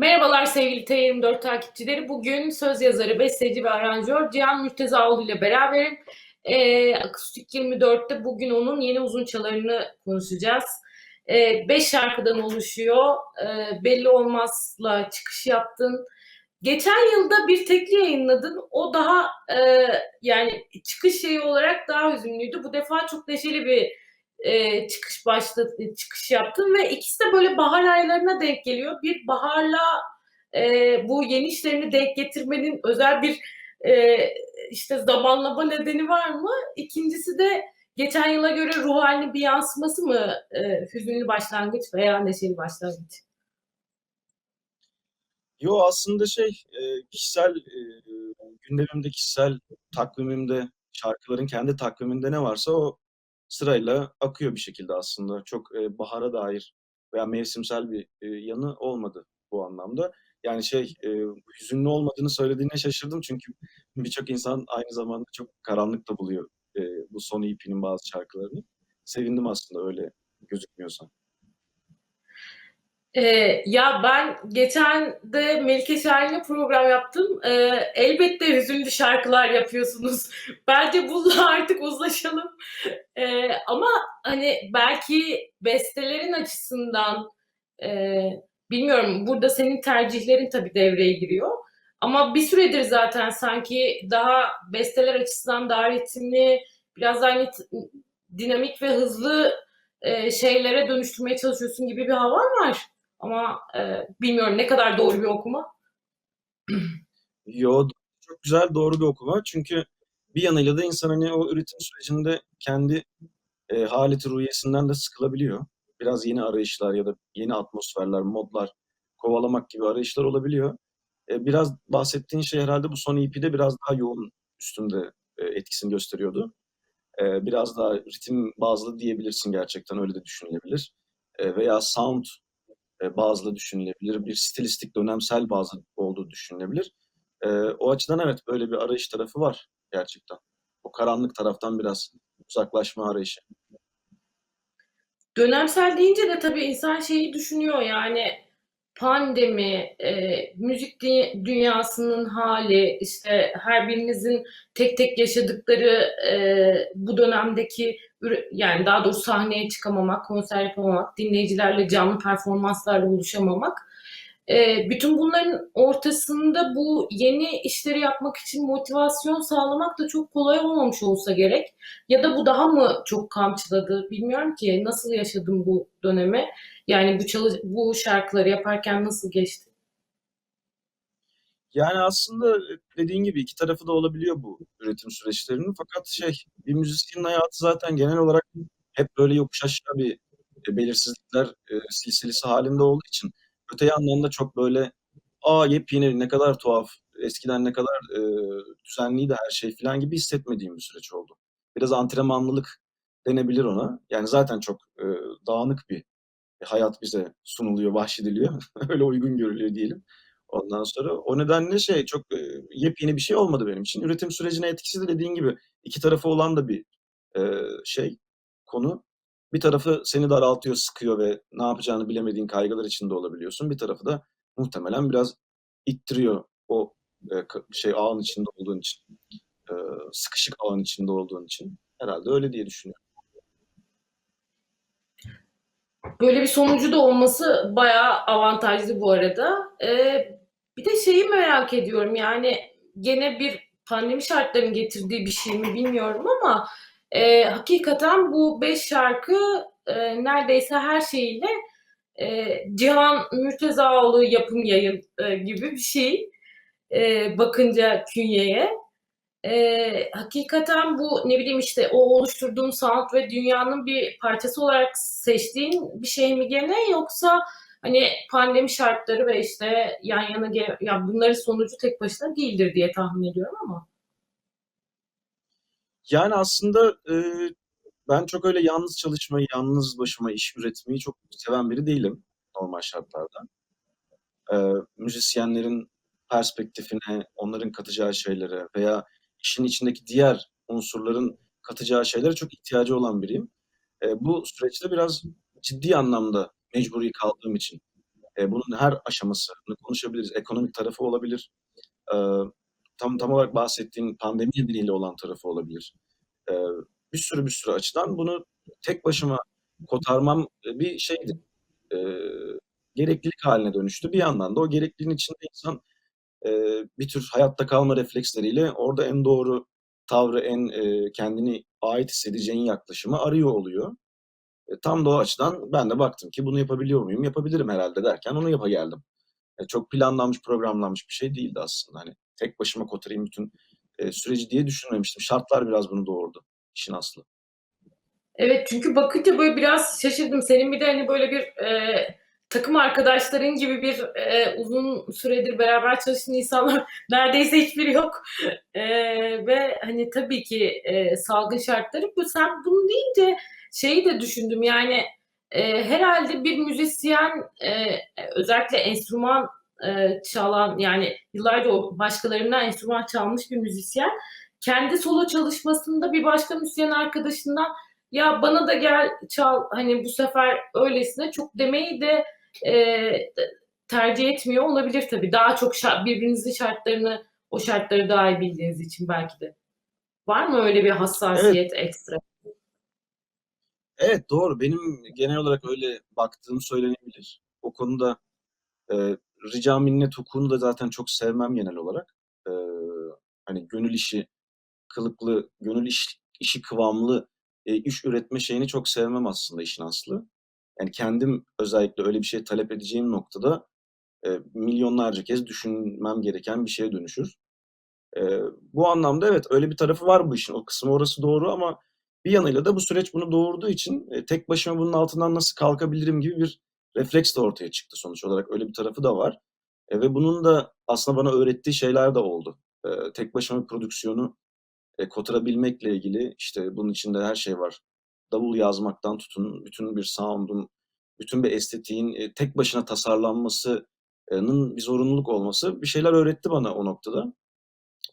Merhabalar sevgili T24 takipçileri. Bugün söz yazarı, besteci ve aranjör Cihan Mürtezaoğlu ile beraberim. Ee, Akustik 24'te bugün onun yeni uzun çalarını konuşacağız. Ee, beş şarkıdan oluşuyor. Ee, belli olmazla çıkış yaptın. Geçen yılda bir tekli yayınladın. O daha e, yani çıkış şeyi olarak daha hüzünlüydü. Bu defa çok neşeli bir e, çıkış başladı, çıkış yaptın ve ikisi de böyle bahar aylarına denk geliyor. Bir baharla e, bu yeni işlerini denk getirmenin özel bir e, işte zamanlama nedeni var mı? İkincisi de geçen yıla göre ruh halinin bir yansıması mı e, hüzünlü başlangıç veya neşeli başlangıç? Yo aslında şey e, kişisel e, gündemimde, kişisel takvimimde, şarkıların kendi takviminde ne varsa o sırayla akıyor bir şekilde aslında. Çok e, bahara dair veya mevsimsel bir e, yanı olmadı bu anlamda. Yani şey e, hüzünlü olmadığını söylediğine şaşırdım çünkü birçok insan aynı zamanda çok karanlık da buluyor e, bu son EP'nin bazı şarkılarını. Sevindim aslında öyle gözükmüyorsa. Ee, ya ben geçen de Melike Şahin'le program yaptım. Ee, elbette hüzünlü şarkılar yapıyorsunuz. Bence bununla artık uzlaşalım. Ee, ama hani belki bestelerin açısından e, bilmiyorum burada senin tercihlerin tabii devreye giriyor. Ama bir süredir zaten sanki daha besteler açısından daha ritimli, biraz daha dinamik ve hızlı e, şeylere dönüştürmeye çalışıyorsun gibi bir hava var. Ama e, bilmiyorum ne kadar doğru bir okuma. Yo çok güzel doğru bir okuma. Çünkü bir yanıyla da insan hani o üretim sürecinde kendi e, haleti ruhiyesinden de sıkılabiliyor. Biraz yeni arayışlar ya da yeni atmosferler, modlar kovalamak gibi arayışlar olabiliyor. E, biraz bahsettiğin şey herhalde bu son EP'de biraz daha yoğun üstünde e, etkisini gösteriyordu. E, biraz daha ritim bazlı diyebilirsin gerçekten öyle de düşünülebilir. E, veya sound e, bazlı düşünülebilir. Bir stilistik dönemsel bazı olduğu düşünülebilir. E, o açıdan evet böyle bir arayış tarafı var gerçekten. O karanlık taraftan biraz uzaklaşma arayışı. Dönemsel deyince de tabii insan şeyi düşünüyor yani pandemi, e, müzik dü- dünyasının hali, işte her birinizin tek tek yaşadıkları e, bu dönemdeki yani daha doğrusu sahneye çıkamamak, konser yapamamak, dinleyicilerle canlı performanslarla buluşamamak. E, bütün bunların ortasında bu yeni işleri yapmak için motivasyon sağlamak da çok kolay olmamış olsa gerek. Ya da bu daha mı çok kamçıladı? Bilmiyorum ki nasıl yaşadım bu dönemi. Yani bu çalı bu şarkıları yaparken nasıl geçti? Yani aslında dediğin gibi iki tarafı da olabiliyor bu üretim süreçlerinin. Fakat şey bir müzisyenin hayatı zaten genel olarak hep böyle yokuş aşağı bir e, belirsizlikler e, silsilesi halinde olduğu için öte yandan da çok böyle aa yepyeni ne kadar tuhaf eskiden ne kadar e, düzenliydi her şey falan gibi hissetmediğim bir süreç oldu. Biraz antrenmanlılık denebilir ona. Yani zaten çok e, dağınık bir hayat bize sunuluyor, bahşediliyor. Öyle uygun görülüyor diyelim. Ondan sonra o nedenle şey çok e, yepyeni bir şey olmadı benim için. Üretim sürecine etkisi de dediğin gibi iki tarafı olan da bir e, şey konu. Bir tarafı seni daraltıyor, sıkıyor ve ne yapacağını bilemediğin kaygılar içinde olabiliyorsun. Bir tarafı da muhtemelen biraz ittiriyor o e, şey ağın içinde olduğun için. E, sıkışık ağın içinde olduğun için. Herhalde öyle diye düşünüyorum. Böyle bir sonucu da olması bayağı avantajlı bu arada. Ee, bir de şeyi merak ediyorum yani gene bir pandemi şartlarının getirdiği bir şey mi bilmiyorum ama e, hakikaten bu beş şarkı e, neredeyse her şeyiyle e, Cihan Mürtezaoğlu yapım yayın e, gibi bir şey e, bakınca künyeye. Ee, hakikaten bu ne bileyim işte o oluşturduğun sanat ve dünyanın bir parçası olarak seçtiğin bir şey mi gene yoksa hani pandemi şartları ve işte yan yana ya bunların sonucu tek başına değildir diye tahmin ediyorum ama. Yani aslında e, ben çok öyle yalnız çalışmayı, yalnız başıma iş üretmeyi çok seven biri değilim normal şartlarda. E, müzisyenlerin perspektifine, onların katacağı şeylere veya işin içindeki diğer unsurların katacağı şeylere çok ihtiyacı olan biriyim. E, bu süreçte biraz ciddi anlamda mecburi kaldığım için Eee, bunun her aşamasını konuşabiliriz. Ekonomik tarafı olabilir. Eee, tam tam olarak bahsettiğin pandemi nedeniyle olan tarafı olabilir. Eee, bir sürü bir sürü açıdan bunu tek başıma kotarmam, eee, bir şeydi, eee, gereklilik hâline dönüştü. Bir yandan da o gerekliliğin içinde insan, eee, bir tür hayatta kalma refleksleriyle orada en doğru tavrı, en, eee, kendini ait hissedeceğin yaklaşımı arıyor oluyor. E, tam da o açıdan ben de baktım ki bunu yapabiliyor muyum? Yapabilirim herhâlde derken onu yapageldim. E, çok planlanmış, programlanmış bir şey değildi aslında. Hani tek başıma kotarayım bütün, eee, süreci diye düşünmemiştim. Şartlar biraz bunu doğurdu işin aslı. Evet, çünkü bakınca böyle biraz şaşırdım. Senin bir de, hani, böyle bir, eee, takım arkadaşların gibi bir, eee, uzun süredir beraber çalıştığın insanlar neredeyse hiçbiri yok. Eee, ve, hani, tabii ki, eee, salgın şartları bu sen bunu deyince şeyi de düşündüm, yani, eee, herhâlde bir müzisyen, eee, özellikle enstrüman, eee, çalan, yani, yıllarca başkalarından enstrüman çalmış bir müzisyen, kendi solo çalışmasında bir başka müzisyen arkadaşından "Ya, bana da gel çal, hani, bu sefer öylesine." çok demeyi de, d tercih etmiyor olabilir tabii. Daha çok şa birbirinizin şartlarını, o şartları daha iyi bildiğiniz için belki de. Var mı öyle bir Evet. hassasiyet ekstra? Evet, doğru. Benim genel olarak öyle baktığım söylenebilir. O konuda, eee, rica minnet hukukunu da zaten çok sevmem genel olarak. Eee, hani, gönül işi kılıklı, gönül iş işi kıvamlı, eee, iş üretme şeyini çok sevmem aslında işin aslı. Yani, kendim özellikle öyle bir şey talep edeceğim noktada, eee, milyonlarca kez düşünmem gereken bir şeye dönüşür. Eee, bu anlamda evet, öyle bir tarafı var bu işin. O kısmı orası doğru ama bir yanıyla da bu süreç bunu doğurduğu için, eee, tek başıma bunun altından nasıl kalkabilirim gibi bir refleks de ortaya çıktı sonuç olarak. Öyle bir tarafı da var. Eee, ve bunun da aslında bana öğrettiği şeyler de oldu. Eee, tek başıma prodüksiyonu, eee, kotarabilmekle ilgili, işte, bunun içinde her şey var. Davul yazmaktan tutun, bütün bir sound'un, bütün bir estetiğin, eee, tek başına tasarlanması eee, nın bir zorunluluk olması bir şeyler öğretti bana o noktada.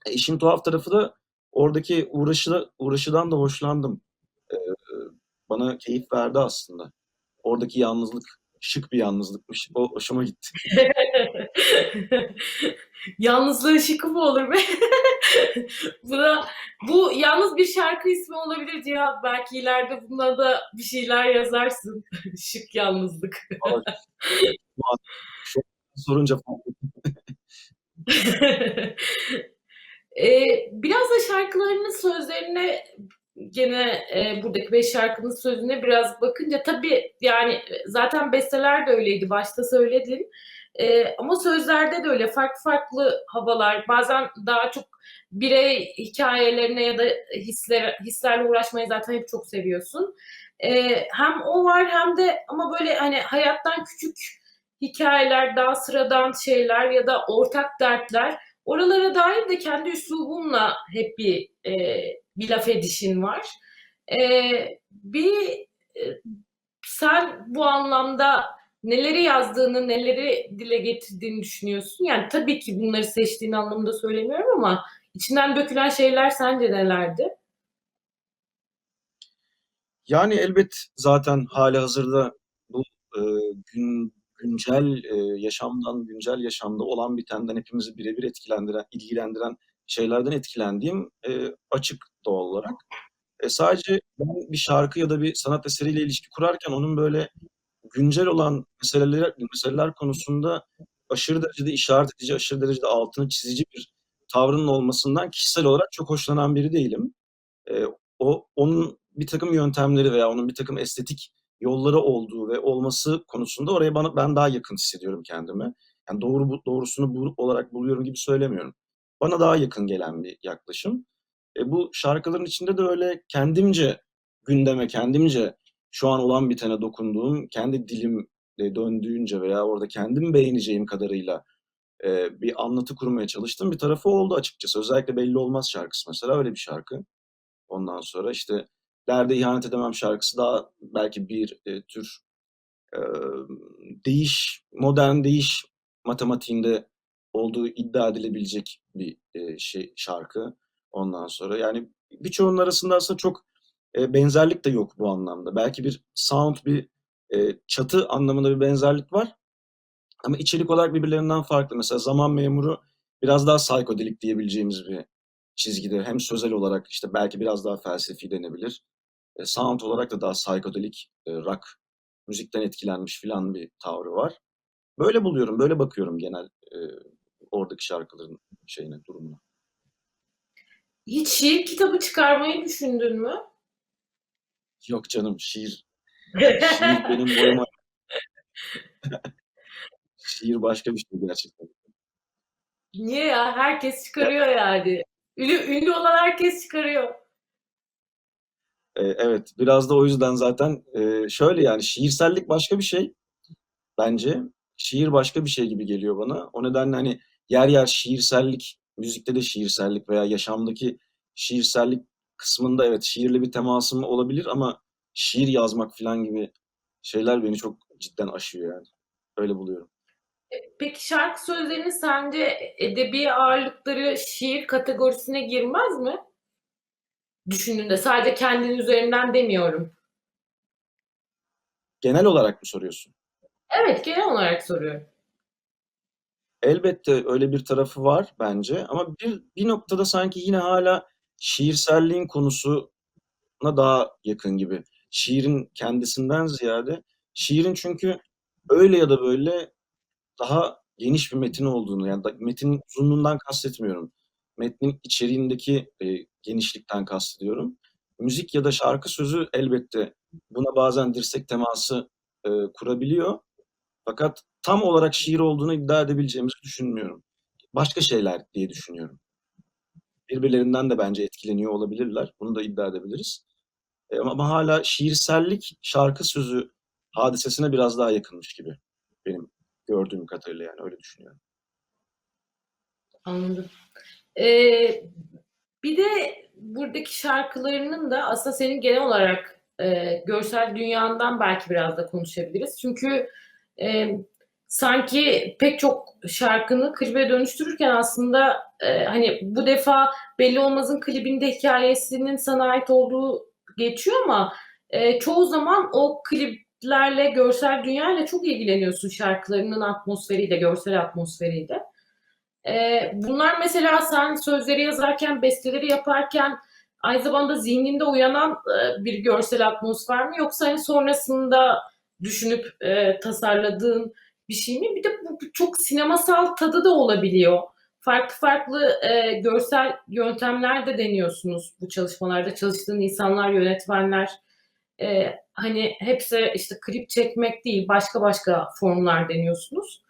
E, işin tuhaf tarafı da oradaki uğraşıda uğraşıdan da hoşlandım. Eee, bana keyif verdi aslında. Oradaki yalnızlık şık bir yalnızlıkmış. O hoşuma gitti. Yalnızlığın şıkı mı olur be? Bu da bu yalnız bir şarkı ismi olabilir Cihat. Belki ileride buna da bir şeyler yazarsın. Şık yalnızlık. Sorunca. Eee, biraz da şarkılarının sözlerine gene, eee, buradaki 5 şarkının sözüne biraz bakınca tabii, yani, eee, zaten besteler de öyleydi, başta söyledin. Eee, ama sözlerde de öyle farklı farklı havalar, bazen daha çok birey hikâyelerine ya da hislere hislerle uğraşmayı zaten hep çok seviyorsun. Eee, hem o var hem de ama böyle, hani, hayattan küçük hikâyeler, daha sıradan şeyler ya da ortak dertler, oralara dair de kendi üslubunla hep bir, eee, bir laf edişin var. Eee, bir, eee, sen bu anlamda neleri yazdığını, neleri dile getirdiğini düşünüyorsun? Yani, tabii ki bunları seçtiğin anlamında söylemiyorum ama içinden dökülen şeyler sence nelerdi? Yani, elbet zaten hâlihazırda bu, eee, gün güncel, eee, yaşamdan, güncel yaşamda olan bitenden hepimizi bire bir etkilendiren, ilgilendiren şeylerden etkilendiğim, eee, açık doğal olarak. E, sadece ben bir şarkı ya da bir sanat eseriyle ilişki kurarken onun böyle güncel olan meseleler meseleler konusunda aşırı derecede işaret edici, aşırı derecede altını çizici bir tavrının olmasından kişisel olarak çok hoşlanan biri değilim. Eee, o onun birtakım yöntemleri veya onun birtakım estetik yolları olduğu ve olması konusunda oraya bana ben daha yakın hissediyorum kendimi. Yani, doğru doğrusunu bu olarak buluyorum gibi söylemiyorum. Bana daha yakın gelen bir yaklaşım. E, bu şarkıların içinde de öyle kendimce gündeme, kendimce şu an olan bitene dokunduğum, kendi dilim, döndüğünce veya orada kendim beğeneceğim kadarıyla, eee, bir anlatı kurmaya çalıştığım bir tarafı oldu açıkçası. Özellikle "Belli Olmaz" şarkısı mesela öyle bir şarkı. Ondan sonra, işte, "Derde İhanet Edemem" şarkısı daha belki bir, eee, tür, emm, değiş modern değiş matematiğinde olduğu iddia edilebilecek bir, eee, şey şarkı. Ondan sonra, yani, birçoğunun arasında aslında çok, eee, benzerlik de yok bu anlamda. Belki bir sound, bir, eee, çatı anlamında bir benzerlik var Ama içerik olarak birbirlerinden farklı. Mesela Zaman Memuru biraz daha psikodelik diyebileceğimiz bir çizgide. Hem sözel olarak işte belki biraz daha felsefi denebilir. E, sound olarak da daha psikodelik, e, rock müzikten etkilenmiş filan bir tavrı var. Böyle buluyorum, böyle bakıyorum genel e, oradaki şarkıların şeyine, durumuna. Hiç şiir kitabı çıkarmayı düşündün mü? Yok canım, şiir şiir benim boyuma Şiir başka bir şey gerçekten. Niye ya? Herkes çıkarıyor yani. Ünlü, ünlü olan herkes çıkarıyor. Ee, evet, biraz da o yüzden zaten e, şöyle yani şiirsellik başka bir şey bence. Şiir başka bir şey gibi geliyor bana. O nedenle hani yer yer şiirsellik, müzikte de şiirsellik veya yaşamdaki şiirsellik kısmında evet şiirle bir temasım olabilir ama şiir yazmak falan gibi şeyler beni çok cidden aşıyor yani. Öyle buluyorum. Peki şarkı sözlerinin sence edebi ağırlıkları şiir kategorisine girmez mi? Düşündüğünde sadece kendin üzerinden demiyorum. Genel olarak mı soruyorsun? Evet, genel olarak soruyorum. Elbette öyle bir tarafı var bence ama bir bir noktada sanki yine hala şiirselliğin konusuna daha yakın gibi. Şiirin kendisinden ziyade şiirin çünkü öyle ya da böyle daha geniş bir metin olduğunu yani da metnin uzunluğundan kastetmiyorum. Metnin içeriğindeki, eee, genişlikten kastediyorum. Müzik ya da şarkı sözü elbette buna bazen dirsek teması, eee, kurabiliyor. Fakat tam olarak şiir olduğunu iddia edebileceğimizi düşünmüyorum. Başka şeyler diye düşünüyorum. Birbirlerinden de bence etkileniyor olabilirler. Bunu da iddia edebiliriz. Eee, ama hâlâ şiirsellik şarkı sözü hadisesine biraz daha yakınmış gibi benim gördüğüm kadarıyla yani öyle düşünüyorum. Anladım. Eee, bir de buradaki şarkılarının da aslında senin genel olarak, eee, görsel dünyandan belki biraz da konuşabiliriz. Çünkü, emm, sanki pek çok şarkını klibe dönüştürürken aslında, eee, hani, bu defa Belli Olmaz'ın klibinde hikâyesinin sana ait olduğu geçiyor ama, eee, çoğu zaman o kliplerle, görsel dünyayla çok ilgileniyorsun şarkılarının atmosferiyle, görsel atmosferiyle. Eee, bunlar mesela sen sözleri yazarken, besteleri yaparken aynı zamanda zihninde uyanan, eee, bir görsel atmosfer mi yoksa, hani, sonrasında düşünüp, eee, tasarladığın bir şey mi? Bir de bu çok sinemasal tadı da olabiliyor. Farklı farklı, eee, görsel yöntemler de deniyorsunuz bu çalışmalarda. Çalıştığın insanlar, yönetmenler, eee, hani, hepsi, işte, klip çekmek değil, başka başka formlar deniyorsunuz.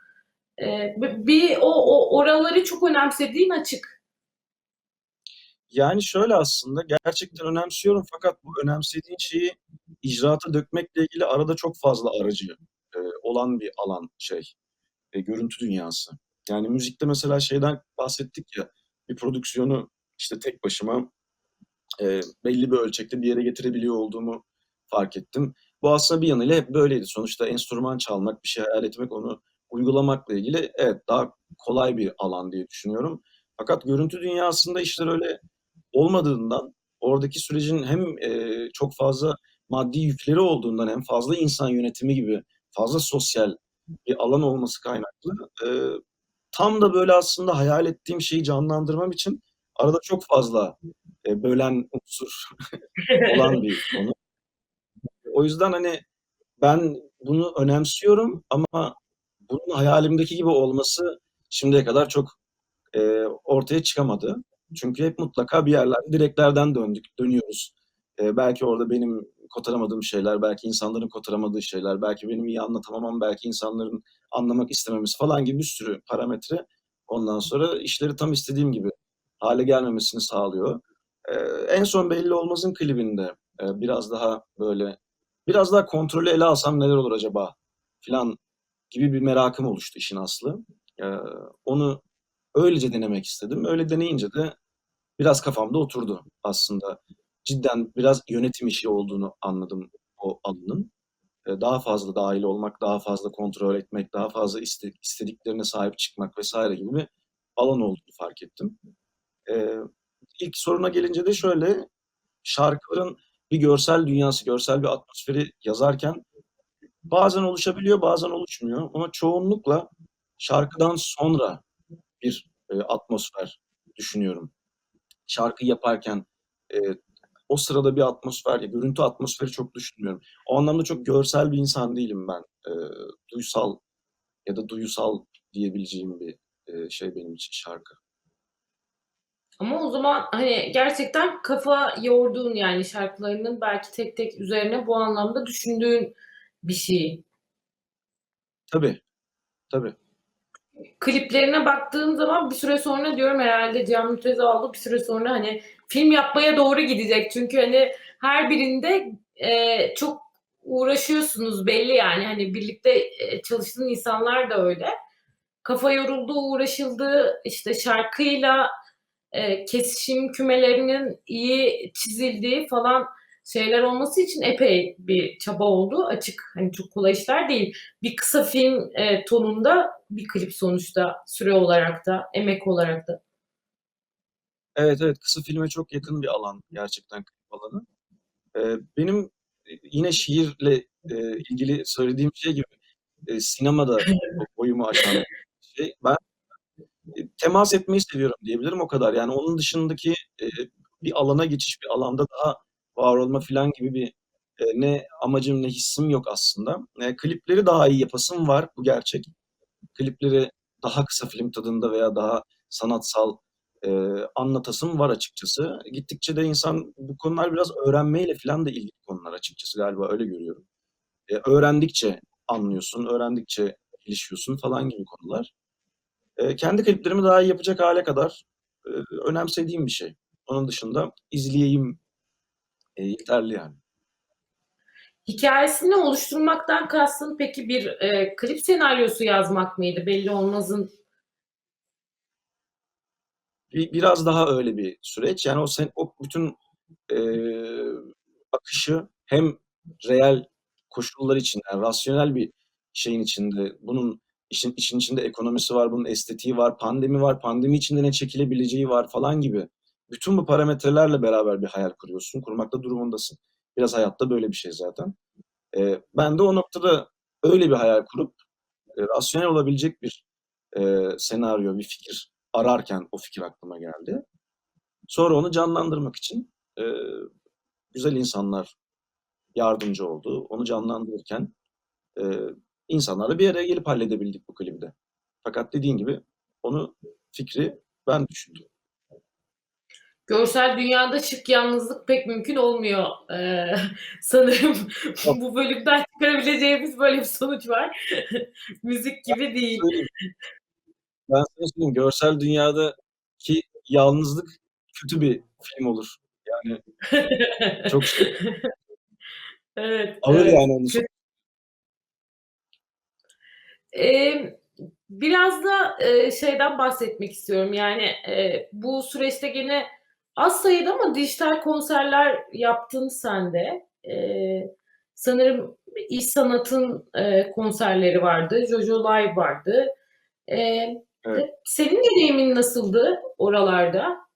Bi bir o o oraları çok önemsediğin açık. Yani şöyle aslında, gerçekten önemsiyorum fakat bu önemsediğin şeyi icraata dökmekle ilgili arada çok fazla aracı, eee, olan bir alan şey, eee, görüntü dünyası. Yani müzikte mesela şeyden bahsettik ya, bir prodüksiyonu, işte, tek başıma, eee, belli bir ölçekte bir yere getirebiliyor olduğumu fark ettim. Bu aslında bir yanıyla hep böyleydi. Sonuçta enstrüman çalmak, bir şey hayal etmek, onu uygulamakla ilgili evet, daha kolay bir alan diye düşünüyorum. Fakat görüntü dünyasında işler öyle olmadığından, oradaki sürecin hem, eee, çok fazla maddi yükleri olduğundan hem fazla insan yönetimi gibi fazla sosyal bir alan olması kaynaklı, eee, tam da böyle aslında hayal ettiğim şeyi canlandırmam için arada çok fazla, eee, bölen unsur olan bir konu. O yüzden, hani, ben bunu önemsiyorum ama bunun hayalimdeki gibi olması şimdiye kadar çok, eee, ortaya çıkamadı. Çünkü hep mutlaka bir yerlerde direklerden döndük, dönüyoruz. Eee, belki orada benim kotaramadığım şeyler, belki insanların kotaramadığı şeyler, belki benim iyi anlatamamam, belki insanların anlamak istememesi falan gibi bir sürü parametre ondan sonra işleri tam istediğim gibi hâle gelmemesini sağlıyor. Eee, en son Belli Olmaz'ın klibinde, eee, biraz daha böyle, biraz daha kontrolü ele alsam neler olur acaba filan gibi bir merakım oluştu işin aslı. Eee, onu öylece denemek istedim. Öyle deneyince de biraz kafamda oturdu aslında. Cidden biraz yönetim işi olduğunu anladım o alanın. Eee, daha fazla dâhil olmak, daha fazla kontrol etmek, daha fazla iste istediklerine sahip çıkmak vs. gibi bir alan olduğunu fark ettim. Eee, ilk soruna gelince de şöyle, şarkıların bir görsel dünyası, görsel bir atmosferi yazarken Bazen oluşabiliyor, bazen oluşmuyor ama çoğunlukla şarkıdan sonra bir, eee, atmosfer düşünüyorum. Şarkı yaparken, eee, o sırada bir atmosfer, görüntü atmosferi çok düşünmüyorum. O anlamda çok görsel bir insan değilim ben. Eee, duysal ya da duyusal diyebileceğim bir, eee, şey benim için şarkı. Ama o zaman, hani, gerçekten kafa yorduğun, yani, şarkılarının belki tek tek üzerine bu anlamda düşündüğün bir şey. Tabii, tabii. Kliplerine baktığım zaman bir süre sonra diyorum herhâlde Cihan Mürtezaoğlu bir süre sonra, hani, film yapmaya doğru gidecek. Çünkü, hani, her birinde, eee, çok uğraşıyorsunuz belli yani. Hani, birlikte, eee, çalıştığın insanlar da öyle. Kafa yoruldu, uğraşıldı, işte, şarkıyla, eee, kesişim kümelerinin iyi çizildiği falan şeyler olması için epey bir çaba oldu. Açık, hani, çok kolay işler değil. Bir kısa film, eee, tonunda bir klip sonuçta süre olarak da, emek olarak da. Evet, evet. Kısa filme çok yakın bir alan gerçekten klip alanı. Eee, benim, yine şiirle, eee, ilgili söylediğim şey gibi, eee, sinema da o boyumu aşan bir şey. Ben, eee, temas etmeyi seviyorum diyebilirim, o kadar. Yani onun dışındaki, eee, bir alana geçiş, bir alanda daha var olma filan gibi bir, eee, ne amacım ne hissim yok aslında. Eee, klipleri daha iyi yapasım var, bu gerçek. Klipleri daha kısa film tadında veya daha sanatsal, eee, anlatasım var açıkçası. Gittikçe de insan bu konular biraz öğrenmeyle filan da ilgili konular açıkçası galiba öyle görüyorum. Eee, öğrendikçe anlıyorsun, öğrendikçe gelişiyorsun falan gibi konular. Eee, kendi kliplerimi daha iyi yapacak hâle kadar, eee, önemsediğim bir şey. Onun dışında izleyeyim, eee, yeterli yani. Hikâyesini oluşturmaktan kastın peki bir, eee, klip senaryosu yazmak mıydı? Belli Olmaz'ın Bi biraz daha öyle bir süreç. Yani o sen o bütün, eee, akışı hem reel koşullar içinde, yani rasyonel bir şeyin içinde, bunun işin işin içinde ekonomisi var, bunun estetiği var, pandemi var, pandemi içinde ne çekilebileceği var falan gibi bütün bu parametrelerle beraber bir hayal kuruyorsun, kurmak da durumundasın. Biraz hayat da böyle bir şey zaten. Eee, ben de o noktada öyle bir hayal kurup, eee, rasyonel olabilecek bir, eee, senaryo, bir fikir ararken o fikir aklıma geldi. Sonra onu canlandırmak için, eee, güzel insanlar yardımcı oldu. Onu canlandırırken, eee, insanlarla bir araya gelip halledebildik bu klibi de. Fakat dediğin gibi onu, fikri ben düşündüm. Görsel dünyada şık yalnızlık pek mümkün olmuyor. Eee, sanırım bu bölümden çıkarabileceğimiz böyle bir sonuç var. Müzik gibi değil. Ben sana söyleyeyim, görsel dünyadaki yalnızlık kötü bir film olur. Yani çok şey Evet, evet. yani sonu. Emm, biraz da, eee, şeyden bahsetmek istiyorum, yani, eee, bu süreçte gene az sayıda ama dijital konserler yaptın sen de. Eee, sanırım İş Sanat'ın, eee, konserleri vardı, JoJo Live vardı. Eee, Evet. e senin deneyimin nasıldı oralarda?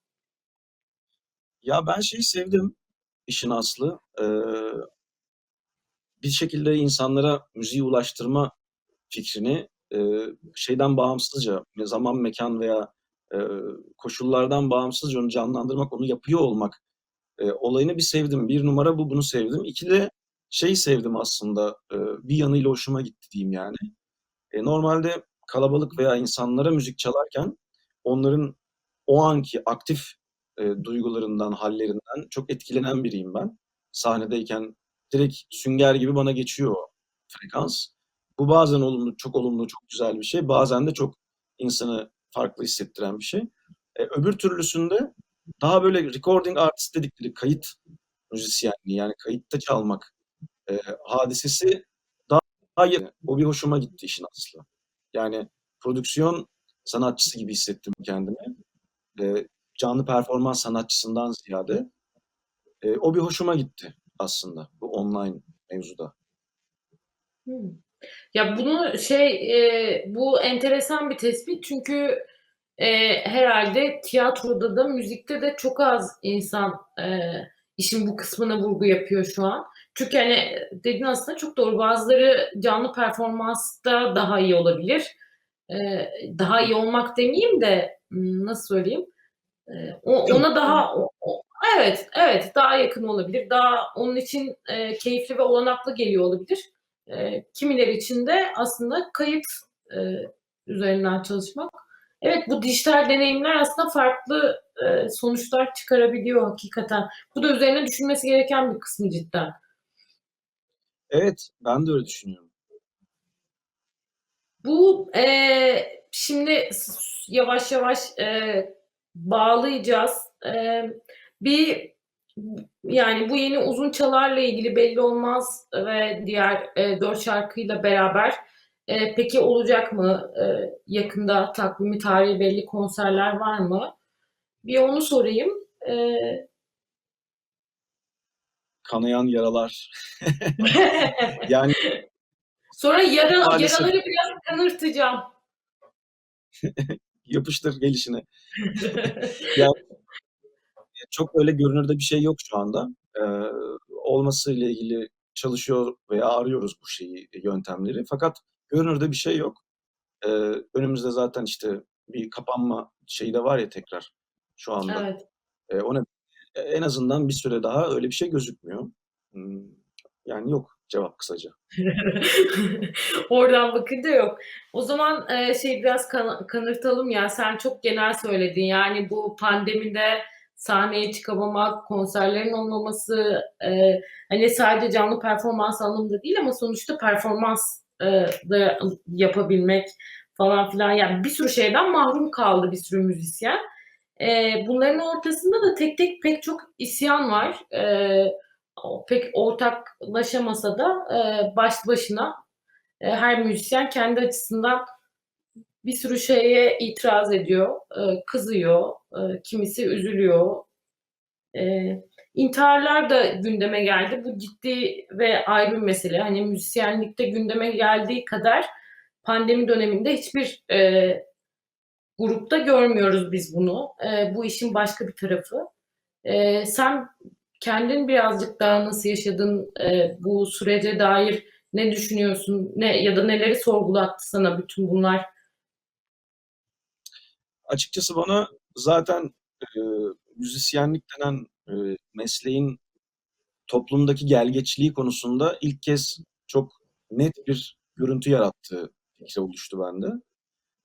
Ya, ben şeyi sevdim, işin aslı. Eee bir şekilde insanlara müziği ulaştırma fikrini, eee, şeyden bağımsızca, zaman, mekân veya, koşullardan bağımsızca onu canlandırmak, onu yapıyor olmak, eee, olayını bir sevdim. 1 numara bu, bunu sevdim. 2 de şeyi sevdim aslında, eee, bir yanıyla hoşuma gitti diyeyim yani. Normalde kalabalık veya insanlara müzik çalarken onların o anki aktif, duygularından, hâllerinden çok etkilenen biriyim ben. Sahnedeyken direkt sünger gibi bana geçiyor o frekans. Bu bazen olumlu, çok olumlu, çok güzel bir şey. Bazen de çok insanı farklı hissettiren bir şey. Eee, öbür türlüsünde daha böyle recording artist dedikleri kayıt müzisyenliği, yani kayıtta çalmak, eee, hadisesi daha o bir hoşuma gitti işin aslı. Yani prodüksiyon sanatçısı gibi hissettim kendimi. Eee, canlı performans sanatçısından ziyade. Eee, o bir hoşuma gitti aslında bu online mevzuda. Hımm. Ya, bunu şey, eee, bu enteresan bir tespit çünkü, eee, herhâlde tiyatroda da müzikte de çok az insan, eee, işin bu kısmına vurgu yapıyor şu an. Çünkü hani dediğin aslında çok doğru. Bazıları canlı performansta daha iyi olabilir. Eee, daha iyi olmak demeyeyim de, ımm, nasıl söyleyeyim? O ona daha Evet, evet, daha yakın olabilir. Daha onun için, eee, keyifli ve olanaklı geliyor olabilir. Eee, kimileri için de aslında kayıt, eee, üzerinden çalışmak. Evet, bu dijital deneyimler aslında farklı, eee, sonuçlar çıkarabiliyor hakikaten. Bu da üzerine düşünülmesi gereken bir kısmı cidden. Evet, ben de öyle düşünüyorum. Bu, eee, şimdi yavaş yavaş, eee, bağlayacağız. Eee, bir yani bu yeni uzun çalarla ilgili Belli Olmaz ve diğer, eee, 4 şarkıyla beraber, eee, peki olacak mı? Eee, yakında takvimi, tarihi belli konserler var mı? Bir onu sorayım. Eee Kanayan yaralar. Yani Sonra yara Maalesef. yaraları biraz kanırtacağım. Yapıştır gelişine. Ya çok öyle görünürde bir şey yok şu anda. Eee, olmasıyla ilgili çalışıyor veya arıyoruz bu şeyi, yöntemleri. Fakat görünürde bir şey yok. Eee, önümüzde zaten, işte, bir kapanma şeyi de var ya tekrar şu anda. Evet. Eee, o nedenle en azından bir süre daha öyle bir şey gözükmüyor. Imm, yani yok cevap kısaca. Oradan bakınca yok. O zaman, eee, şeyi biraz kana kanırtalım ya, sen çok genel söyledin. Yani bu pandemide sahneye çıkamamak, konserlerin olmaması, eee, hani sadece canlı performans anlamında değil ama sonuçta performans, eee, da yapabilmek falan filan, yani bir sürü şeyden mahrum kaldı bir sürü müzisyen. Eee, bunların ortasında da tek tek pek çok isyan var. O pek ortaklaşamasa da, eee, başlı başına, eee, her müzisyen kendi açısından bir sürü şeye itiraz ediyor, eee, kızıyor, eee, kimisi üzülüyor. İntiharlar da gündeme geldi. Bu ciddi ve ayrı bir mesele. Hani müzisyenlikte gündeme geldiği kadar pandemi döneminde hiçbir, eee, grupta görmüyoruz biz bunu. Bu işin başka bir tarafı. Sen kendin birazcık daha nasıl yaşadın? Bu sürece dair ne düşünüyorsun? Ne ya da neleri sorgulattı sana bütün bunlar? Açıkçası bana zaten, eee, müzisyenlik denen, eee, mesleğin toplumdaki gelgeçliği konusunda ilk kez çok net bir görüntü yarattığı fikri oluştu bende.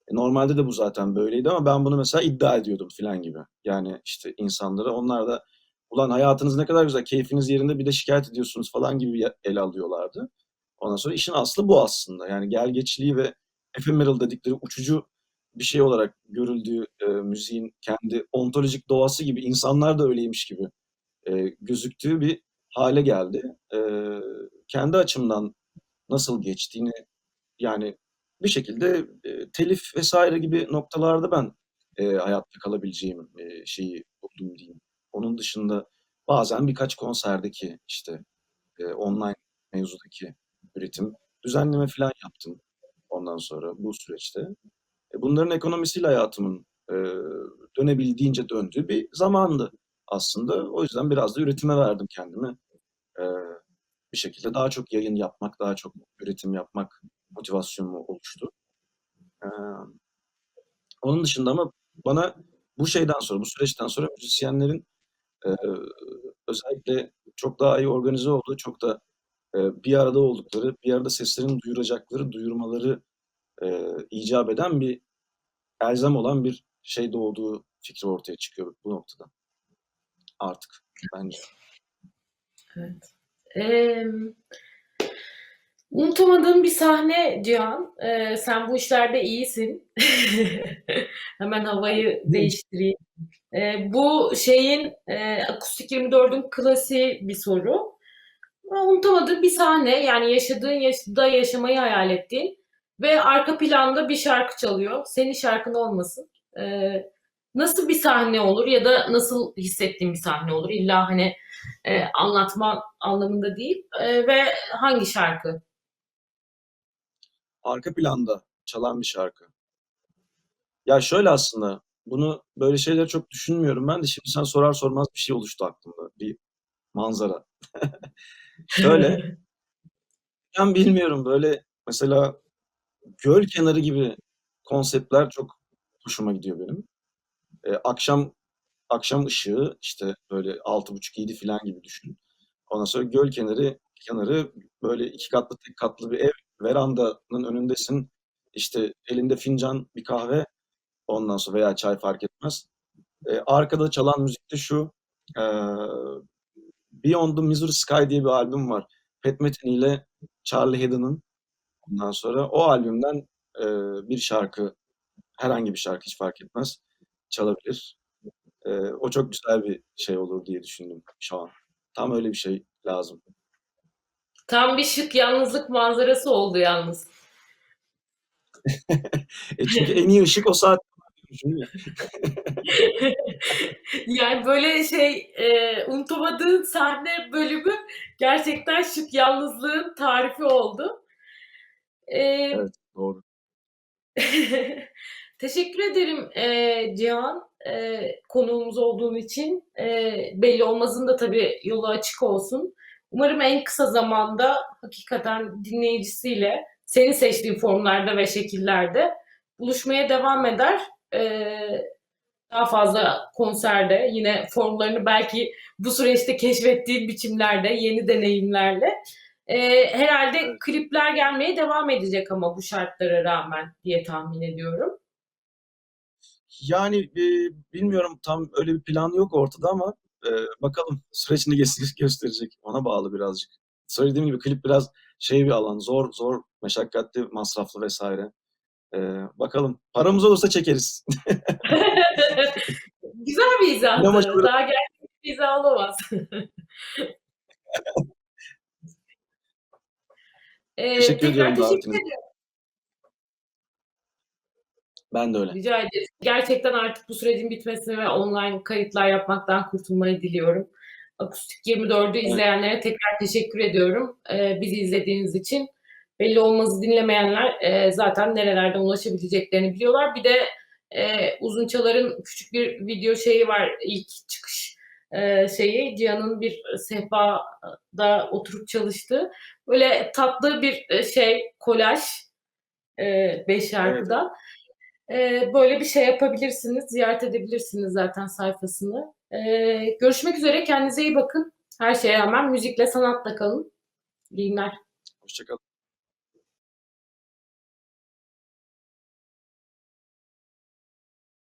E, normalde de bu zaten böyleydi ama ben bunu mesela iddia ediyordum filan gibi. Yani, işte, insanlara onlar da "Ulan hayatınız ne kadar güzel, keyfiniz yerinde bir de şikâyet ediyorsunuz." falan gibi ele alıyorlardı. Ondan sonra işin aslı bu aslında. Yani gelgeçliği ve ephemeral dedikleri uçucu bir şey olarak görüldüğü, eee, müziğin kendi ontolojik doğası gibi insanlar da öyleymiş gibi, eee, gözüktüğü bir hâle geldi. Eee, kendi açımdan nasıl geçtiğini, yani bir şekilde, eee, telif vs. gibi noktalarda ben, eee, hayatta kalabileceğim, eee, şeyi buldum diyeyim. Onun dışında bazen birkaç konserdeki, işte, eee, online mevzudaki üretim, düzenleme filan yaptım ondan sonra bu süreçte. E, bunların ekonomisiyle hayatımın, eee, dönebildiğince döndüğü bir zamandı aslında. O yüzden biraz da üretime verdim kendimi. Eee, bir şekilde daha çok yayın yapmak, daha çok üretim yapmak motivasyonu oluştu. Emm, onun dışında ama bana bu şeyden sonra, bu süreçten sonra müzisyenlerin, eee, özellikle çok daha iyi organize olduğu, çok da, eee, bir arada oldukları, bir arada seslerini duyuracakları, duyurmaları, eee, icap eden bir elzem olan bir şey doğduğu fikri ortaya çıkıyor bu noktada. Artık bence. Evet. Emm, unutamadığın bir sahne Cihan, eee, sen bu işlerde iyisin. Hemen havayı değiştireyim. Eee, bu şeyin, eee, Akustik 24'ün klasiği bir soru. Ama unutamadığın bir sahne, yani yaşadığın yaşta yaşamayı hayal ettiğin ve arka planda bir şarkı çalıyor. Senin şarkın olmasın. Eee, nasıl bir sahne olur ya da nasıl hissettiğin bir sahne olur? İlla, hani, eee, anlatma anlamında değil, eee, ve hangi şarkı? Arka planda çalan bir şarkı. Ya, şöyle aslında, bunu böyle şeyleri çok düşünmüyorum ben de şimdi sen sorar sormaz bir şey oluştu aklımda, bir manzara. Şöyle Ben bilmiyorum, böyle, mesela göl kenarı gibi konseptler çok hoşuma gidiyor benim. Eee, akşam akşam ışığı, işte, böyle 6.30-7 filan gibi düşün. Ondan sonra göl kenarı kenarı, böyle 2 katlı, tek katlı bir ev, verandanın önündesin. İşte, elinde fincan, bir kahve, ondan sonra veya çay fark etmez. Eee, arkada çalan müzik de şu, eee, Beyond the Missouri Sky diye bir albüm var. Pat Metheny ile Charlie Haden'ın. Ondan sonra o albümden, eee, bir şarkı, herhangi bir şarkı hiç fark etmez, çalabilir. Eee, o çok güzel bir şey olur diye düşündüm şu an. Tam öyle bir şey lazım. Tam bir şık yalnızlık manzarası oldu yalnız. E, çünkü en iyi ışık o mi? Yani, böyle, şey, eee, unutamadığın sahne bölümü gerçekten şık yalnızlığın tarifi oldu. Eee Evet, doğru. Teşekkür ederim, eee, Cihan, eee, konuğumuz olduğun için. Eee, belli olmazın da tabii yolu açık olsun. Umarım en kısa zamanda hakikaten dinleyicisiyle senin seçtiğin formlarda ve şekillerde buluşmaya devam eder. Eee, daha fazla konserde, yine formlarını belki bu süreçte keşfettiğin biçimlerde, yeni deneyimlerle. Eee, herhâlde Evet. klipler gelmeye devam edecek ama bu şartlara rağmen diye tahmin ediyorum. Yani, eee, bilmiyorum, tam öyle bir plan yok ortada ama, eee, bakalım süreç ne gösterecek. Ona bağlı birazcık. Söylediğim gibi klip biraz şey bir alan, zor zor, meşakkatli, masraflı vs. Eee, bakalım. Paramız olursa çekeriz. Güzel bir şovları Daha gerçek bir izah olamaz. Eee, Teşekkür ediyorum teşekkür davetiniz ediyorum. Ben de öyle. Rica ederiz. Gerçekten artık bu sürecin bitmesini ve online kayıtlar yapmaktan kurtulmayı diliyorum. Akustik 24'ü Evet. izleyenlere tekrar teşekkür ediyorum, eee, bizi izlediğiniz için. Belli olmazı dinlemeyenler, eee, zaten nerelerden ulaşabileceklerini biliyorlar. Bir de, eee, Uzunçalar'ın küçük bir video şeyi var, ilk çıkış, eee, şeyi. Cihan'ın bir sehpada oturup çalıştığı. Böyle tatlı bir, eee, şey, kolaj, eee, 5 Evet, evet. şarkıdan. Eee, böyle bir şey yapabilirsiniz, ziyaret edebilirsiniz zaten sayfasını. Eee, görüşmek üzere, kendinize iyi bakın. Her şeye rağmen müzikle, sanatla kalın. İyi günler. Hoşça kalın.